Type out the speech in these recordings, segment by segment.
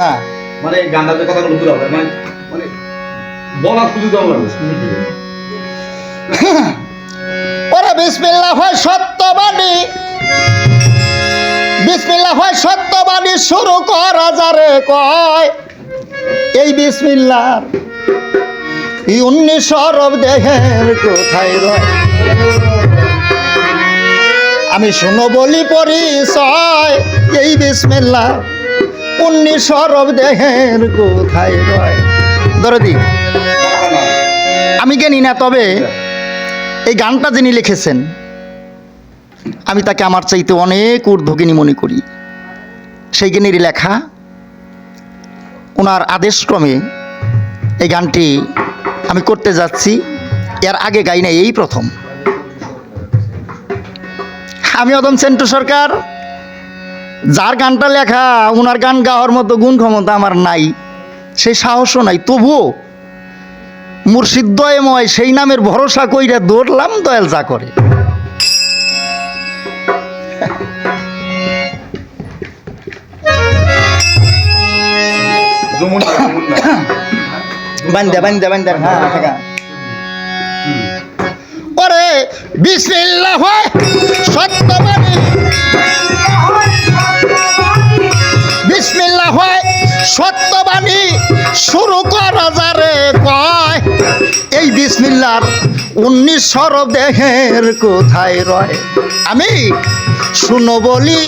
হ্যাঁ মানে বুঝা হবে মানে মানে লাগবে। বিসমিল্লাহ হয় সত্যবাণী। বিসমিল্লাহ হয় সত্যবাণী শুরু কয়। এই বিসমিল্লার উনিশ সরব দেহের কোথায় রয়? আমি শুনো বলি পরিচয়, এই বিসমিল্লা উনিশ সরব দেহের কোথায় রয়? দরদি, আমি জানি না, তবে এই গানটা যিনি লিখেছেন, আমি তাকে আমার চাইতে অনেক ঊর্ধ্বজ্ঞানী মনে করি। সেই জ্ঞানীরই লেখা, ওনার আদেশক্রমে এই গানটি আমি করতে যাচ্ছি। এর আগে গাই নাই, এই প্রথম। আমি অদম সেন্টু সরকার যার গানটা লেখা ওনার গান গাওয়ার মতো গুণ ক্ষমতা আমার নাই। সেই সাহসও নাই। তবুও মুর্শিদ দয়ময় সেই নামের ভরসা কইরা দৌড়লাম দয়াল যা করে। বান্দা হ্যাঁ হ্যাঁ হয়। বিসমিল্লাহ হয়। সত্যবাণী শুরু করা যারে কয়। এই বিসমিল্লার উনিশ সরব দেহের কোথায় রয়? আমি শুনো বলি,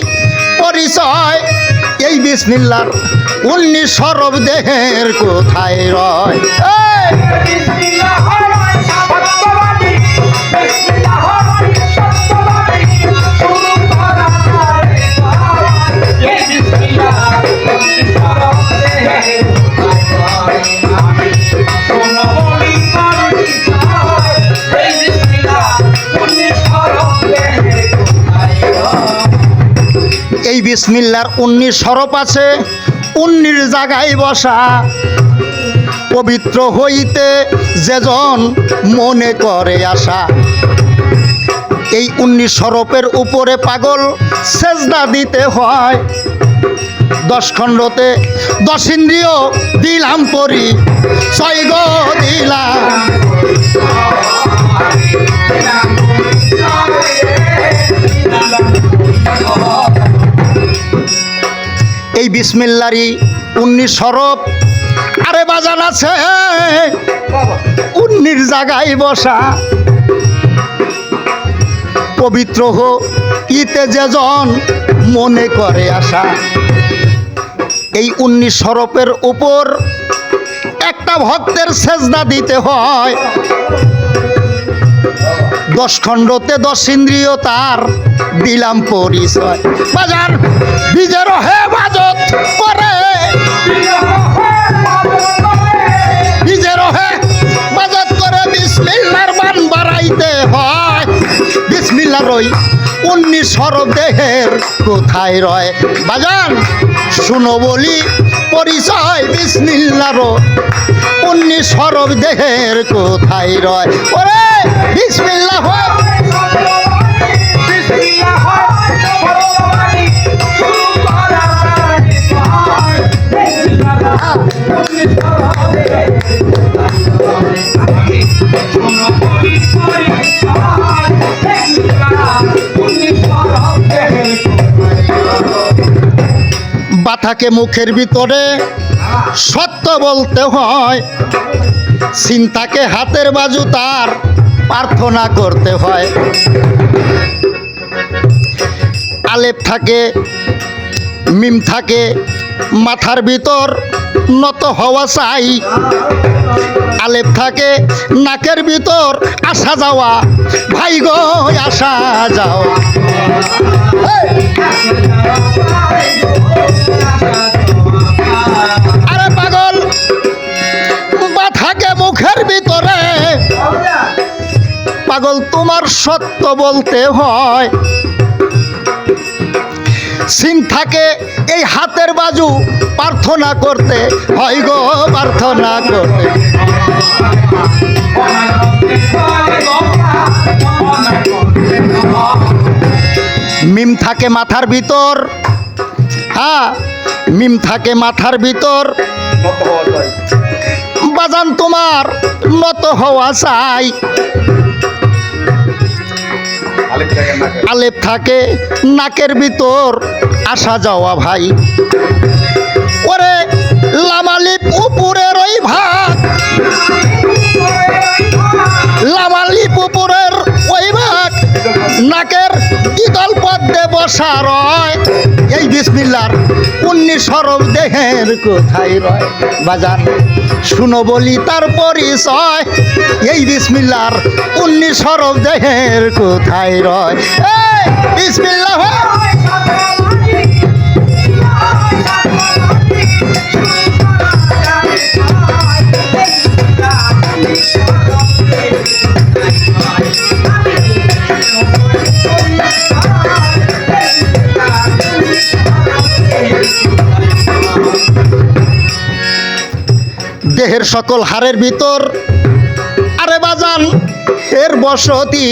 পরিচয়। এই বিসমিল্লার উনিশ সরব দেহের কোথায় রয়? এই! বিসমিল্লার উন্নির সরপ আছে উন্নির জায়গায় বসা পবিত্র হইতে যেজন মনে করে আসা এই উন্নিশ সরপের উপরে পাগল সেজদা দিতে হয়। দশ খণ্ডতে দশ ইন্দ্রিয় দিলাম পরি, ছয় গো দিলাম। এই বিসমিল্লারি উন্নিশ সরব আরে বাজান আছে উন্নির জায়গায় বসা। পবিত্র হো, ইতে যেজন মনে করে আসা এই উন্নিশ সরপের উপর একটা ভক্তের সেজদা দিতে হয়। দশ খণ্ডতে দশ ইন্দ্রিয় তার দিলাম পরিচয়। বাজার বিজের হে বাজত করে। বিসমিল্লার ওই উনিশ সরব দেহের কোথায় রয়? বাজান, শুনো বলি, পরিচয় বিসমিল্লারও উনিশ সরব দেহের কোথায় রয়? ওরে বিসমিল্লা বাথাকে মুখের ভিতরে। সত্য বলতে হয়, চিন্তাকে হাতের বাজু তার প্রার্থনা করতে হয়। আলেপ থাকে, মিম থাকে, মাথার ভিতর নত হওয়া চাই। আলেপ থাকে, নাকের ভিতর আসা যাওয়া। ভাই গো, আসা যাও আরে পাগল মাথাকে মুখের ভিতরে। পাগল, তোমার সত্য বলতে হয়। সিং থাকে এই হাতের বাজু, প্রার্থনা করতে হয় গো, প্রার্থনা করতে। মিম থাকে মাথার ভিতর। হ্যাঁ মিম থাকে মাথার ভিতর। বাজান তোমার নত হওয়া চাই। আলেপ থাকে নাকের ভিতর, আসা যাওয়া ভাই। ওরে লামালিপ উপরের ওই ভাগ। রয় এই বিসমিল্লার উনিশ সরব দেহের কোথায় রয়? বাজার, শুনো বলি তার পরিচয়। এই বিসমিল্লার উনিশ সরব দেহের কোথায় রয়? এই দেহের সকল হাড়ের ভিতর। আরে বাজান, এর বসতি।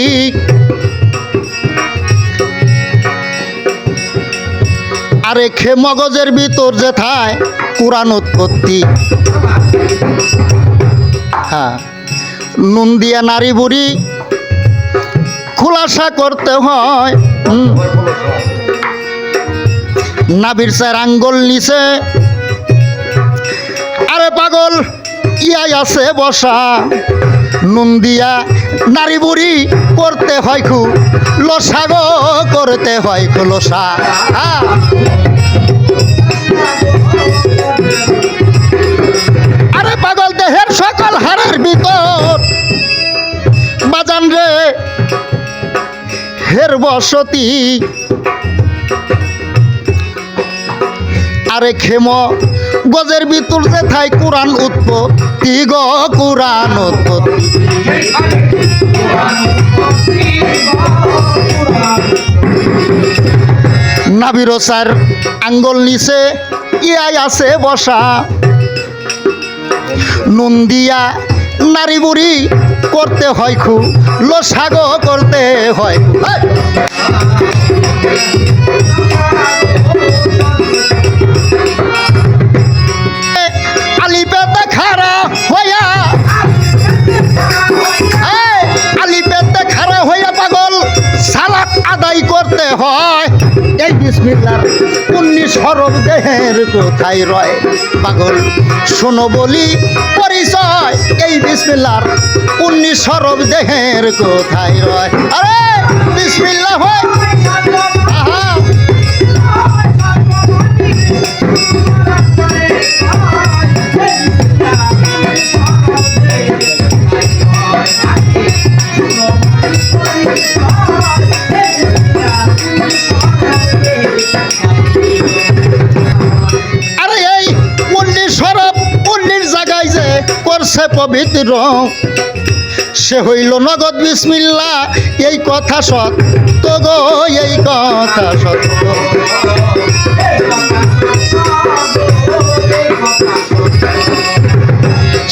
আরে খে মগজের ভিতর যে থায় কোরআন উৎপত্তি। হ্যাঁ নুন দিয়া নারী বুড়ি। খুলাসা করতে হয়। নাবির স্যার আঙ্গল নিচে। আরে পাগল ইয়াই আছে বসা। নুন দিয়া নারী বুড়ি করতে হয় খু। লসা গো করতে হয় খু লসা। আরে পাগল দেহের সকল হাড়ের ভিতর। বাজান রে, হের বসতি। আরে খেম, গজের ভিতর যে থাই কোরআন উৎপত্তি গ কোরআন উৎপত্তি? নাবির স্যার আঙ্গল নিচে, ইয়াই আছে বসা। নন্দিয়া দিয়া নারী বুড়ি করতে হয় খু লসাগ করতে হয় আদায় করতে হয়। এই বিসমিল্লার উনিশ হরফ দেহের কোথায় রয়? পাগল, শোনো বলি, পরিচয়। এই বিসমিল্লার উনিশ হরফ দেহের কোথায় রয়? আরে বিসমিল্লা হয়। পবিত্র সে হইল নগদ বিসমিল্লা, এই কথা সত্য গো, এই কথা সত্য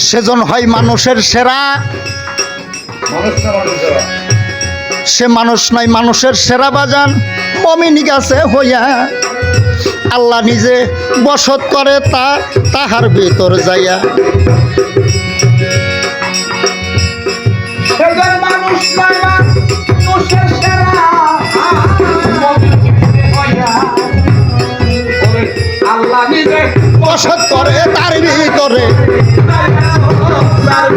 সেজন হয় মানুষের সেরা। সে মানুষ নয় মানুষের সেরা বাজান, মমিনী গাছে হইয়া। আল্লাহ নিজে বসত করে তা, তাহার ভিতর যাইয়া। সেজন মানুষ নয় মানুষের সেরা আল্লাহ নিজে বসত করে তার ভিতরে। তার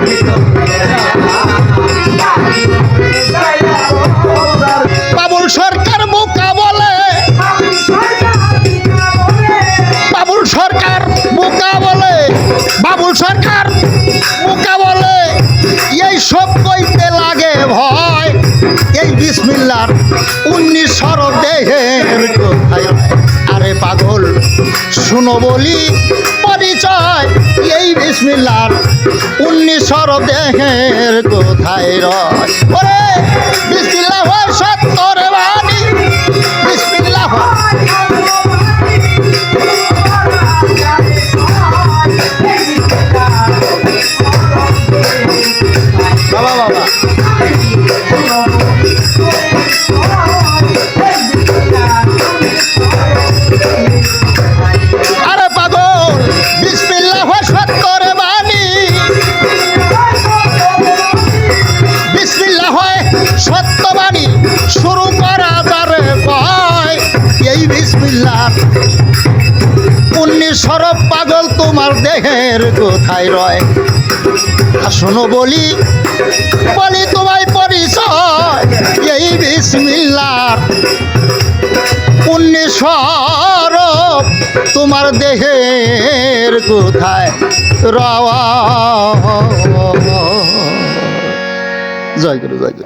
বাবুল সরকার বোকা বলে বাবুল সরকার বাবুল সরকার বিসমিল্লার উনিশ সর দেহের কোথায়? আরে পাগল, শুনো বলি, পরিচয়, এই বিসমিল্লার উনিশ সর দেহের কোথায় রয়? ওরে, বিসমিল্লাহ হয় দেহের কোথায় রয়? শোনো বলি বলি তোমায় পরিচয়, এই বিসমিল্লার সরব তোমার দেহের কোথায় রওয়া? জয় গুরু। জয় গুরু।